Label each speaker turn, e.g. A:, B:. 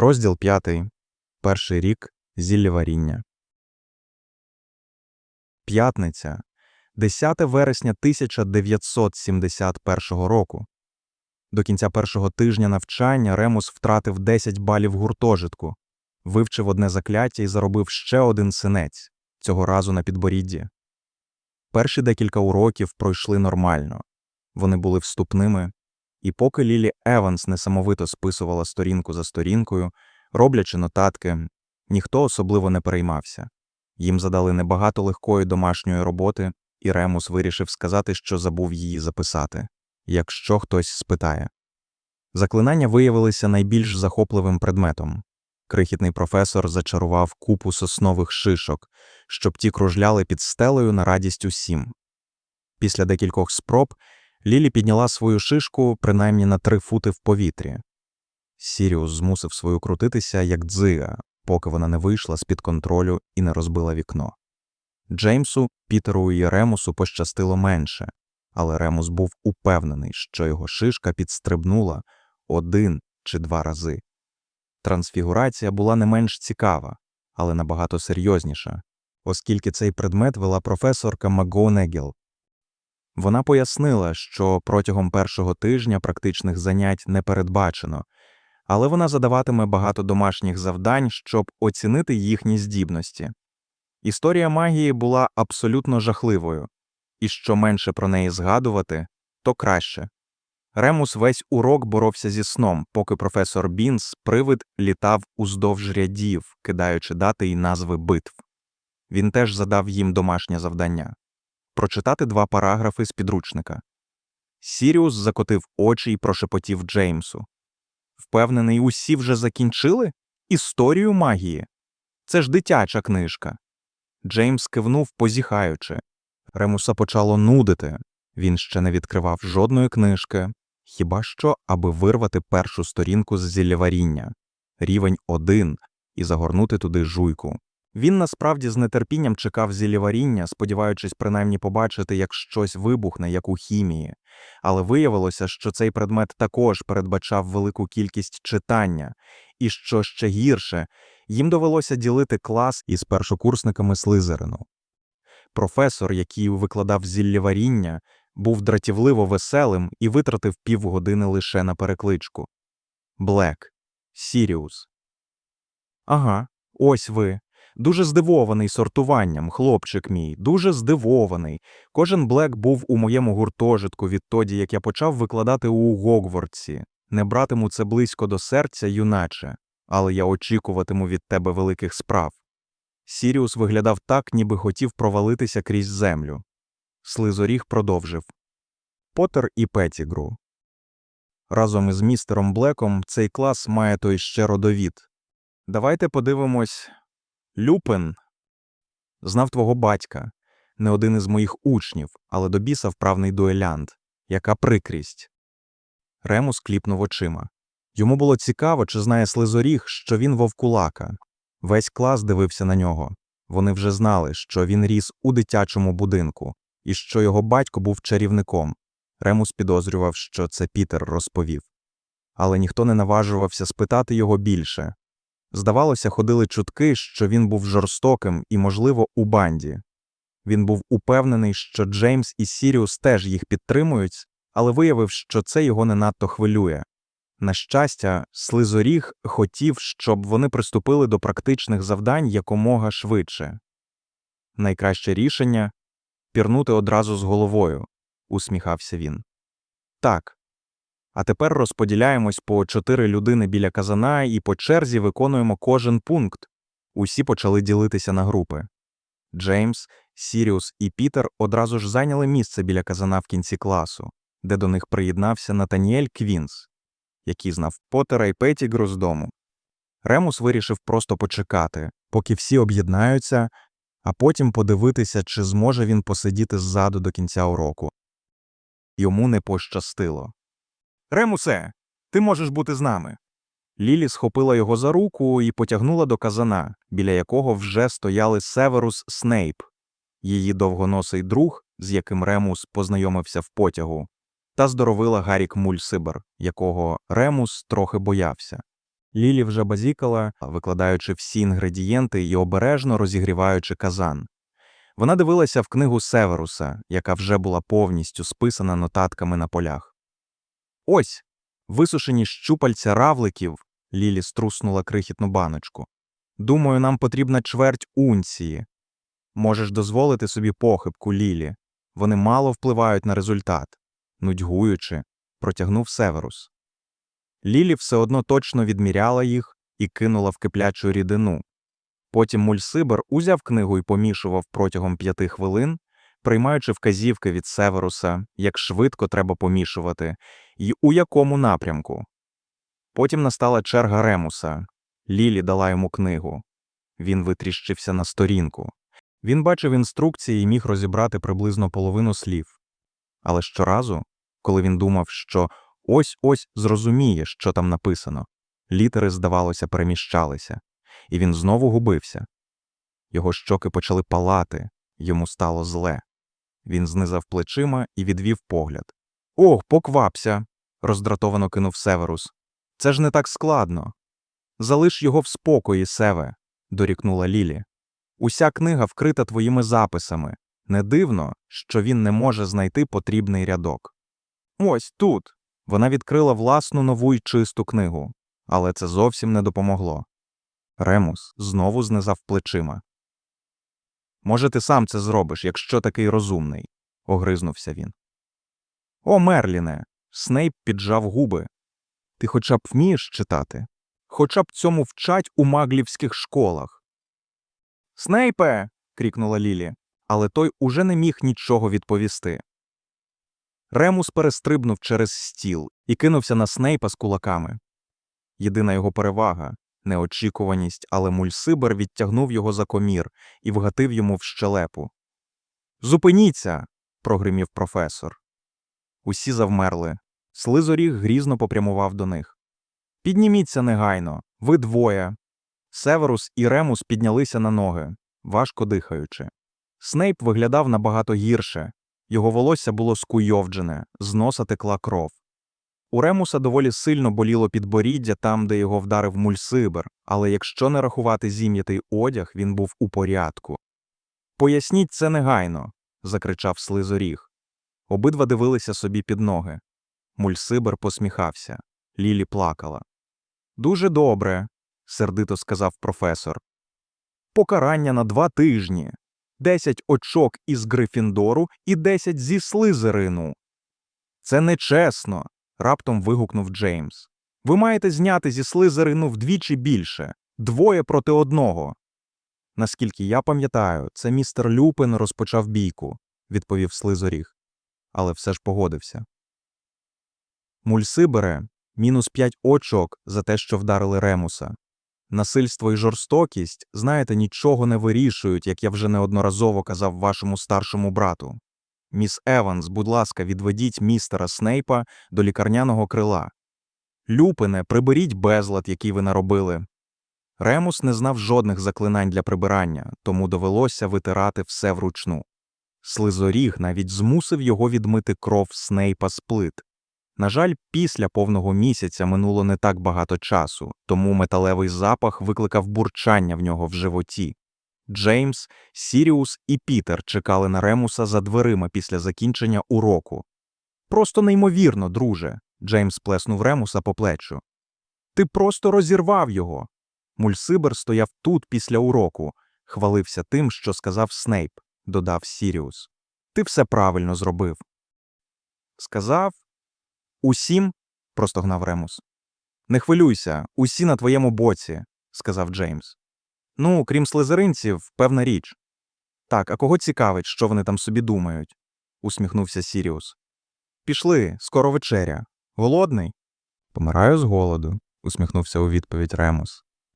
A: Розділ 5. Перший рік зіллєваріння. П'ятниця. 10 вересня 1971 року. До кінця першого тижня навчання Ремус втратив 10 балів гуртожитку, вивчив одне закляття і заробив ще один синець, цього разу на підборідді. Перші декілька уроків пройшли нормально. Вони були вступними, і поки Лілі Еванс несамовито списувала сторінку за сторінкою, роблячи нотатки, ніхто особливо не переймався. Їм задали небагато легкої домашньої роботи, і Ремус вирішив сказати, що забув її записати, якщо хтось спитає. Заклинання виявилися найбільш захопливим предметом. Крихітний професор зачарував купу соснових шишок, щоб ті кружляли під стелею на радість усім. Після декількох спроб Лілі підняла свою шишку принаймні на три фути в повітрі. Сіріус змусив свою крутитися, як дзига, поки вона не вийшла з-під контролю і не розбила вікно. Джеймсу, Пітеру і Ремусу пощастило менше, але Ремус був упевнений, що його шишка підстрибнула один чи два рази. Трансфігурація була не менш цікава, але набагато серйозніша, оскільки цей предмет вела професорка МакГоунегіл. Вона пояснила, що протягом першого тижня практичних занять не передбачено, але вона задаватиме багато домашніх завдань, щоб оцінити їхні здібності. Історія магії була абсолютно жахливою, і що менше про неї згадувати, то краще. Ремус весь урок боровся зі сном, поки професор Бінс, привид, літав уздовж рядів, кидаючи дати й назви битв. Він теж задав їм домашнє завдання прочитати два параграфи з підручника. Сіріус закотив очі і прошепотів Джеймсу. Впевнений, усі вже закінчили? Історію магії. Це ж дитяча книжка. Джеймс кивнув, позіхаючи. Ремуса почало нудити. Він ще не відкривав жодної книжки, хіба що, аби вирвати першу сторінку з зіллєваріння, рівень один, і загорнути туди жуйку. Він насправді з нетерпінням чекав зіллєваріння, сподіваючись принаймні побачити, як щось вибухне, як у хімії, але виявилося, що цей предмет також передбачав велику кількість читання, і що ще гірше, їм довелося ділити клас із першокурсниками Слизерину. Професор, який викладав зіллєваріння, був дратівливо веселим і витратив півгодини лише на перекличку. Блек, Сіріус. Ага, ось ви. Дуже здивований сортуванням, хлопчик мій, дуже здивований. Кожен Блек був у моєму гуртожитку відтоді, як я почав викладати у Гогвардсі. Не братиму це близько до серця, юначе, але я очікуватиму від тебе великих справ. Сіріус виглядав так, ніби хотів провалитися крізь землю. Слизоріг продовжив Поттер і Петтігру. Разом із містером Блеком цей клас має той ще родовід. Давайте подивимось. Люпин знав твого батька, не один із моїх учнів, але до біса вправний дуелянт. Яка прикрість. Ремус кліпнув очима. Йому було цікаво, чи знає слизоріг, що він вовкулака. Весь клас дивився на нього. Вони вже знали, що він ріс у дитячому будинку і що його батько був чарівником. Ремус підозрював, що це Пітер розповів. Але ніхто не наважувався спитати його більше. Здавалося, ходили чутки, що він був жорстоким і, можливо, у банді. Він був упевнений, що Джеймс і Сіріус теж їх підтримують, але виявив, що це його не надто хвилює. На щастя, слизоріг хотів, щоб вони приступили до практичних завдань якомога швидше. Найкраще рішення пірнути одразу з головою, усміхався він. Так. А тепер розподіляємось по чотири людини біля казана і по черзі виконуємо кожен пункт. Усі почали ділитися на групи. Джеймс, Сіріус і Пітер одразу ж зайняли місце біля казана в кінці класу, де до них приєднався Натаніель Квінс, який знав Поттера і Петтігру з дому. Ремус вирішив просто почекати, поки всі об'єднаються, а потім подивитися, чи зможе він посидіти ззаду до кінця уроку. Йому не пощастило. Ремусе, ти можеш бути з нами. Лілі схопила його за руку і потягнула до казана, біля якого вже стояли Северус Снейп, її довгоносий друг, з яким Ремус познайомився в потягу, та здоровила Гарік Мульсибер, якого Ремус трохи боявся. Лілі вже базікала, викладаючи всі інгредієнти і обережно розігріваючи казан. Вона дивилася в книгу Северуса, яка вже була повністю списана нотатками на полях. Ось, висушені щупальця равликів, Лілі струснула крихітну баночку. Думаю, нам потрібна чверть унції. Можеш дозволити собі похибку, Лілі. Вони мало впливають на результат. Нудьгуючи, протягнув Северус. Лілі все одно точно відміряла їх і кинула в киплячу рідину. Потім Мульсибер узяв книгу і помішував протягом п'яти хвилин, приймаючи вказівки від Северуса, як швидко треба помішувати, і у якому напрямку. Потім настала черга Ремуса. Лілі дала йому книгу. Він витріщився на сторінку. Він бачив інструкції і міг розібрати приблизно половину слів. Але щоразу, коли він думав, що ось-ось зрозуміє, що там написано, літери, здавалося, переміщалися, і він знову губився. Його щоки почали палати, йому стало зле. Він знизав плечима і відвів погляд. Ох, поквапся. роздратовано кинув Северус. Це ж не так складно. Залиш його в спокої, Севе, дорікнула Лілі. Уся книга вкрита твоїми записами. Не дивно, що він не може знайти потрібний рядок. Ось тут. Вона відкрила власну нову й чисту книгу, але це зовсім не допомогло. Ремус знову знизав плечима. Може, ти сам це зробиш, якщо такий розумний, огризнувся він. О, Мерліне. Снейп піджав губи. Ти хоча б вмієш читати? Хоча б цьому вчать у маглівських школах. Снейпе. крикнула Лілі, але той уже не міг нічого відповісти. Ремус перестрибнув через стіл і кинувся на Снейпа з кулаками. Єдина його перевага неочікуваність, але мульсибер відтягнув його за комір і вгатив йому в щелепу. Зупиніться. прогримів професор. Усі завмерли. Слизоріг грізно попрямував до них. Підніміться негайно, ви двоє. Северус і Ремус піднялися на ноги, важко дихаючи. Снейп виглядав набагато гірше. Його волосся було скуйовджене, з носа текла кров. У Ремуса доволі сильно боліло підборіддя там, де його вдарив мульсибер, але якщо не рахувати зім'ятий одяг, він був у порядку. Поясніть це негайно. закричав слизоріг. Обидва дивилися собі під ноги. Мульсибер посміхався. Лілі плакала. Дуже добре, сердито сказав професор. Покарання на два тижні. Десять очок із Грифіндору і десять зі слизерину. Це нечесно. Раптом вигукнув Джеймс. Ви маєте зняти зі слизерину вдвічі більше двоє проти одного. Наскільки я пам'ятаю, це містер Люпин розпочав бійку, відповів слизоріг, але все ж погодився. Мульсибере мінус п'ять очок за те, що вдарили Ремуса. Насильство і жорстокість, знаєте, нічого не вирішують, як я вже неодноразово казав вашому старшому брату. Міс Еванс, будь ласка, відведіть містера Снейпа до лікарняного крила. Люпине, приберіть безлад, який ви наробили. Ремус не знав жодних заклинань для прибирання, тому довелося витирати все вручну. Слизоріг навіть змусив його відмити кров Снейпа з плит. На жаль, після повного місяця минуло не так багато часу, тому металевий запах викликав бурчання в нього в животі. Джеймс, Сіріус і Пітер чекали на Ремуса за дверима після закінчення уроку. Просто неймовірно, друже. Джеймс плеснув Ремуса по плечу. Ти просто розірвав його. Мульсибер стояв тут після уроку, хвалився тим, що сказав Снейп, додав Сіріус. Ти все правильно зробив. Сказав Усім, простогнав Ремус. Не хвилюйся, усі на твоєму боці, сказав Джеймс. Ну, крім слизеринців, певна річ. Так, а кого цікавить, що вони там собі думають? усміхнувся Сіріус. Пішли, скоро вечеря. Голодний? Помираю з голоду, усміхнувся у відповідь Ремус.